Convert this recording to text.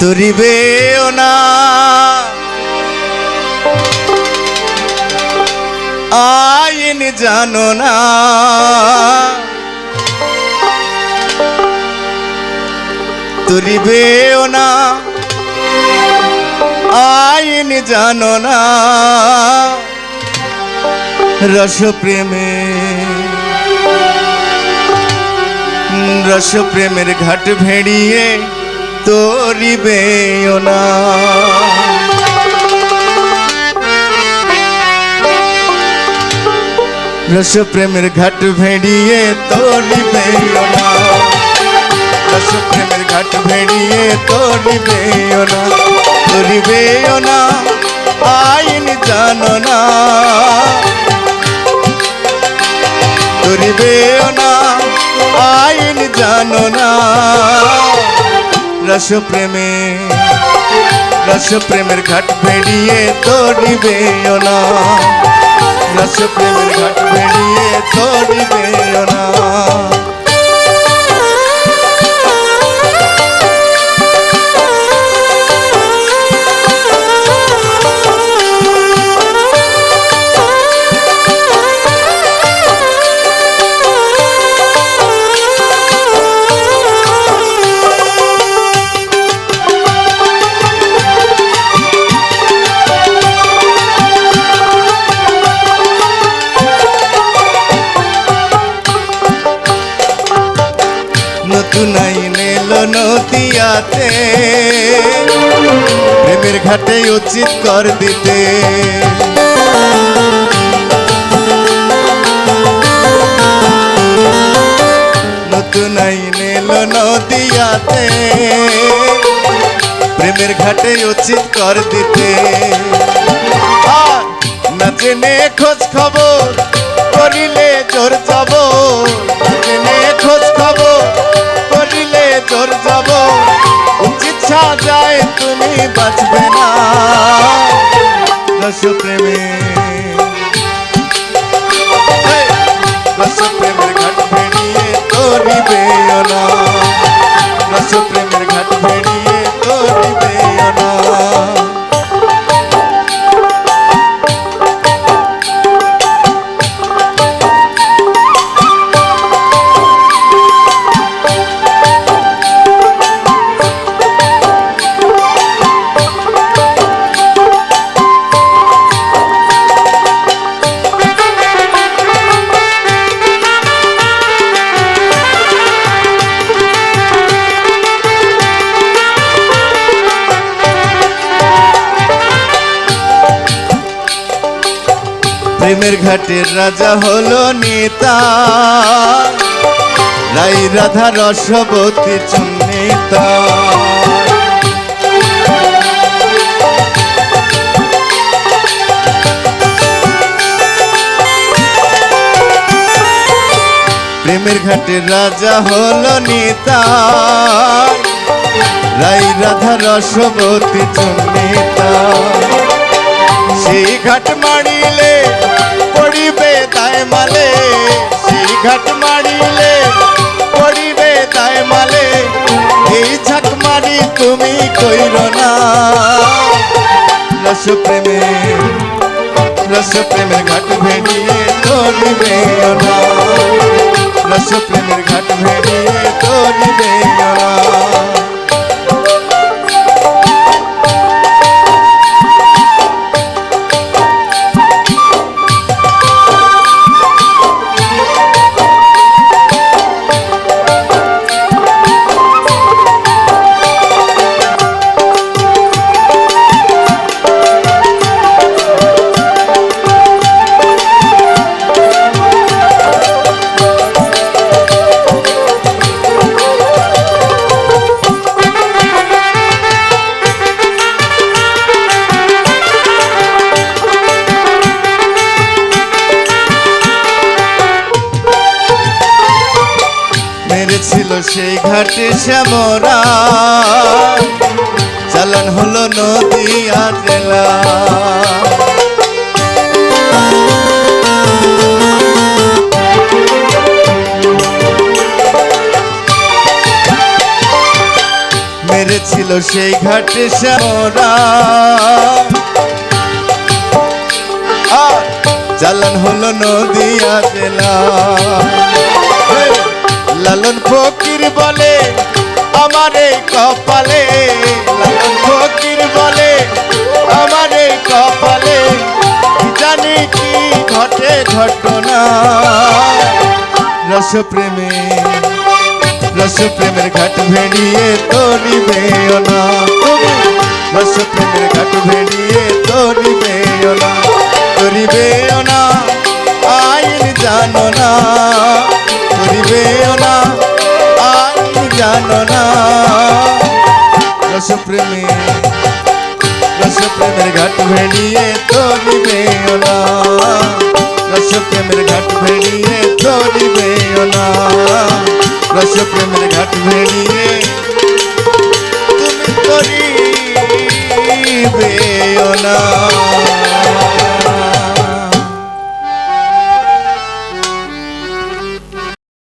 তুরিবেও না। আইন জানো না। তুরিবেও না। আইন জানো না। রস প্রেমে রস প্রেমের ঘাট ভেড়িয়ে তোরিবেও না। রস প্রেমের ঘাট ভেড়িয়ে তোরিবেও না। রস প্রেমের ঘাট ভেড়িয়ে তোরিবেও না। তোরিবেও না, আইন জানো না। তোরিবেও না, আইন জানো না। রস প্রেমে রস প্রেমের ঘাট ভেড়িয়ে তোরিবেও না। রস প্রেমের ঘাট তো তোরিবেও না। নতুন আইন এলো নদিয়াতে। প্রেমের ঘাটে উচিত কর দিতে। নতুন এলো নদিয়াতে। প্রেমের ঘাটে উচিত কর দিতে। আর না জেনে খোঁজ খবর, করিলে জোর যাব না জেনে খোঁজ খবর জোর যাব। উচিত যায় তুমি বাঁচবে না। রস প্রেমে রস প্রেমের ঘাট ভেড়িয়ে তোরিবে না। রস প্রেমের প্রেমের ঘাটের রাজা হলো নেতা। রাই রাধা রসবতী চন্নেতা প্রেমের ঘাটের রাজা হলো নেতা। রাই রাধা রসবতী চন্নেতা সেই ঘাট মারিলে তাই মালে ঘাট মারিলে পড়িবে তাই মালে, এই ঝাক মারি তুমি কইর না। রস প্রেমে রস প্রেমের ঘাট ভেড়িয়ে তোলিবে না। রস প্রেমের ঘাট ভেড়িয়ে তোলিবে না। সেই ঘাটে শ্যামরা চালান হলো নদিয়া জেলা মেরে ছিল সেই ঘাটে শ্যামরা চালান হলো নদিয়া জেলা লালন ফকির বলে, আমার এই কপালে। লালন ফকির বলে, আমার এই কপালে। জানি কি ঘটে ঘটনা। রসপ্রেমে, রসপ্রেমের ঘাট ভেড়িয়ে তরিবেও না তুমি রসপ্রেমের ঘাট ভেড়িয়ে তরিবেও না তরিবেও না জানো না রসপ্রেমে, রসপ্রেমের ঘাট ভেড়িয়ে তরিবেও না। রসপ্রেমের ঘাট ভেড়িয়ে তরিবেও না। রসপ্রেমের ঘাট ভেড়িয়ে তুমি তরিবেও না।